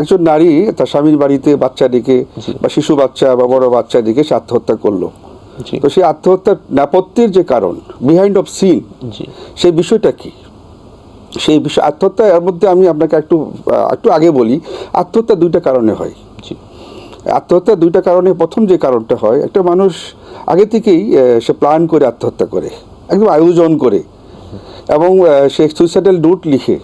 একজন নারী তার স্বামীর বাড়িতে বাচ্চা ডেকে বা শিশু বাচ্চা বা বড় বাচ্চা ডেকে সে আত্মহত্যা করল। তো সেই আত্মহত্যার নেপথ্যের যে কারণ বিহাইন্ড অফ সিন সেই বিষয়টা কি? সেই বিষয় আত্মহত্যা এর মধ্যে আমি আপনাকে একটু একটু আগে বলি আত্মহত্যা দুইটা কারণে হয়। আত্মহত্যা দুইটা কারণে প্রথম যে কারণটা হয় একটা মানুষ আগে থেকেই সে প্ল্যান করে আত্মহত্যা করে একদম আয়োজন করে এবং সে সুইসাইডাল নোট লিখে।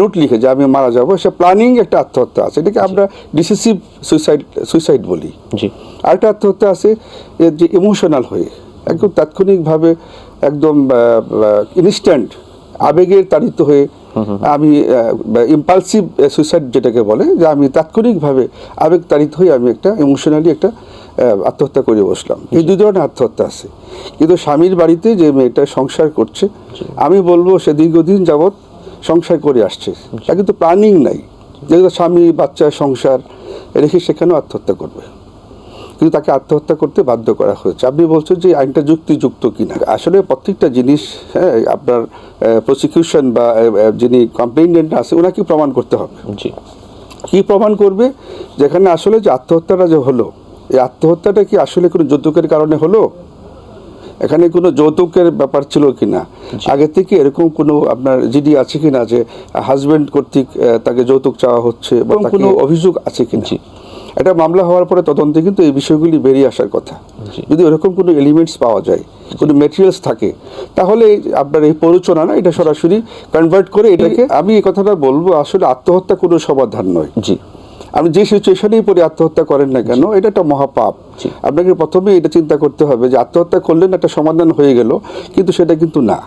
নোট লিখে যে আমি মারা যাব। সে প্ল্যানিং একটা আত্মহত্যা আছে। এটাকে আমরা ডিসিসিভ সুইসাইড সুইসাইড বলি। জি। আরেকটা আত্মহত্যা আছে যে ইমোশনাল হয়ে। একদম তাৎক্ষণিকভাবে একদম ইনস্ট্যান্ট আবেগের তাড়িত হয়ে আমি ইম্পালসিভ সুইসাইড যেটাকে বলে যে আমি তাৎক্ষণিকভাবে আবেগ তাড়িত হয়ে আমি একটা ইমোশনালি একটা আত্মহত্যা করে বসলাম। এই দুই ধরনের আত্মহত্যা আছে। কিন্তু স্বামীর বাড়িতে যে মেয়েটা সংসার করছে আমি বলব সে দীর্ঘদিন যাবৎ সংসার করে আসছে। তা কিন্তু প্ল্যানিং নাই। যেহেতু স্বামী বাচ্চা সংসার রেখে সেখানেও আত্মহত্যা করবে। কিন্তু তাকে আত্মহত্যা করতে বাধ্য করা হয়েছে। আপনি বলছেন যে আইনটা যুক্তিযুক্ত কিনা? আসলে প্রত্যেকটা জিনিস হ্যাঁ আপনার প্রসিকিউশন বা যিনি কমপ্লেইনেন্ট আছে ওনাকে প্রমাণ করতে হবে। জি। কি প্রমাণ করবে? যেখানে আসলে যে আত্মহত্যাটা যে হলো এই আত্মহত্যাটা কি আসলে কোনো যৌতুকের কারণে হলো? এখানে কোনো যৌতুকের ব্যাপার ছিল কিনা? আগে থেকে এরকম কোনো আপনার জিডি আছে কিনা যে হাজবেন্ড কর্তৃক তাকে যৌতুক চাওয়া হচ্ছে বা কোনো অভিযোগ আছে কিনা? জি। এটা মামলা হওয়ার পরে তদন্তে কিন্তু এই বিষয়গুলি বেরিয়ে আসার কথা। যদি এরকম কোনো এলিমেন্টস পাওয়া যায় কোনো মেটেরিয়ালস থাকে তাহলে আপনার এই প্ররোচনা না এটা সরাসরি কনভার্ট করে এটাকে আমি এই কথাটা বলব আসলে আত্মহত্যা কোনো সমাধান নয়। জি। আপনি যে সিচুয়েশনেই পরে আত্মহত্যা করেন না কেন এটা একটা মহাপাপ। আপনাকে প্রথমে এটা চিন্তা করতে হবে যে আত্মহত্যা করলেন একটা সমাধান হয়ে গেল কিন্তু সেটা কিন্তু না।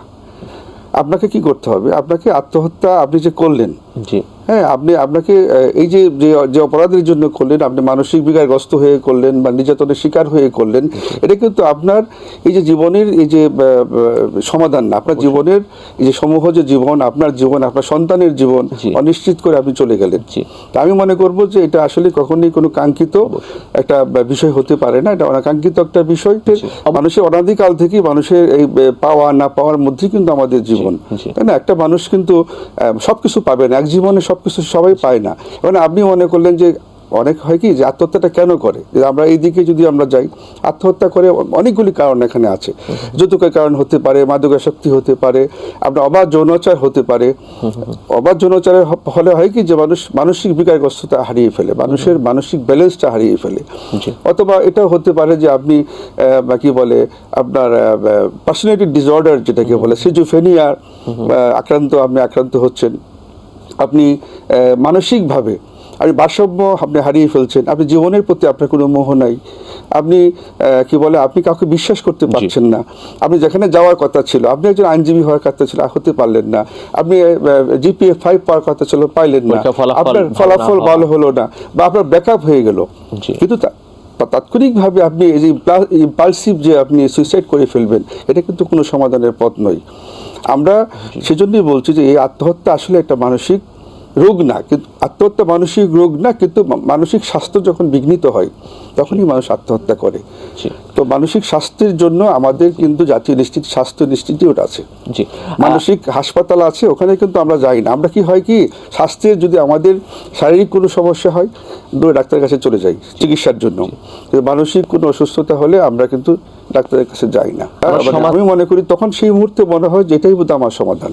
আপনাকে কি করতে হবে? আপনাকে আত্মহত্যা আপনি যে করলেন জি। হ্যাঁ আপনি আপনাকে এই যে যে- অপরাধের জন্য করলেন আপনি মানসিক বিকারগ্রস্ত হয়ে করলেন বা নির্যাতনের শিকার হয়ে করলেন এটা কিন্তু আপনার এই যে জীবনের এই যে সমাধান না আপনার জীবনের এই যে সমূহ যে জীবন আপনার জীবন আপনার সন্তানের জীবন অনিশ্চিত করে আপনি চলে গেলেন। তা আমি মনে করব যে এটা আসলে কখনোই কোনো কাঙ্ক্ষিত একটা বিষয় হতে পারে না এটা অনাকাঙ্ক্ষিত একটা বিষয়। মানুষের অনাদিকাল থেকেই মানুষের এই পাওয়া না পাওয়ার মধ্যেই কিন্তু আমাদের জীবন। তাই না? একটা মানুষ কিন্তু সব কিছু পাবে না এক জীবনে সব কিছু সবাই পায় না। মানে আপনি মনে করলেন যে অনেক হয় কি যে আত্মহত্যাটা কেন করে? যে আমরা এই দিকে যদি আমরা যাই আত্মহত্যা করে অনেকগুলি কারণ এখানে আছে। যৌতুকের কারণ হতে পারে মাদকাসক্তি হতে পারে আপনার অবাধ যৌনাচার হতে পারে। অবাধ যৌনাচারের ফলে হয় কি যে মানুষ মানসিক বিকারগ্রস্ততা হারিয়ে ফেলে মানুষের মানসিক ব্যালেন্সটা হারিয়ে ফেলে। অথবা এটাও হতে পারে যে আপনি কি বলে আপনার পার্সোনালিটি ডিসঅর্ডার যেটাকে বলে সিজোফেনিয়ার আক্রান্ত আপনি আক্রান্ত হচ্ছেন। আপনি মানসিকভাবে আপনি ভারসাম্য আপনি হারিয়ে ফেলছেন আপনি জীবনের প্রতি আপনার কোনো মোহ নাই। আপনি কি বলে আপনি কাউকে বিশ্বাস করতে পারছেন না। আপনি যেখানে যাওয়ার কথা ছিল আপনি একজন আইনজীবী হওয়ার কথা ছিল হতে পারলেন না। আপনি জিপিএ ফাইভ পাওয়ার কথা ছিল পাইলেন না। আপনার ফলাফল ভালো হলো না বা আপনার ব্যাকআপ হয়ে গেল। কিন্তু তাৎক্ষণিকভাবে আপনি এই যে ইম্পালসিভ যে আপনি সুইসাইড করে ফেলবেন এটা কিন্তু কোনো সমাধানের পথ নয়। আমরা সেজন্যই বলছি যে এই আত্মহত্যা আসলে একটা মানসিক রোগ না কিন্তু আত্মহত্যা মানসিক রোগ না কিন্তু মানসিক স্বাস্থ্য যখন বিঘ্নিত হয় তখনই মানুষ আত্মহত্যা করে। তো মানসিক স্বাস্থ্যের জন্য আমাদের কিন্তু জাতীয় নিশ্চিত স্বাস্থ্য ইনস্টিটিউট আছে। জি। মানসিক হাসপাতাল আছে ওখানে কিন্তু আমরা যাই না। আমরা কি হয় কি স্বাস্থ্যের যদি আমাদের শারীরিক কোনো সমস্যা হয় দূরে ডাক্তারের কাছে চলে যাই চিকিৎসার জন্য। মানসিক কোনো অসুস্থতা হলে আমরা কিন্তু ডাক্তারের কাছে যাই না। আমি মনে করি তখন সেই মুহূর্তে মনে হয় যেটাই বোধ আমার সমাধান।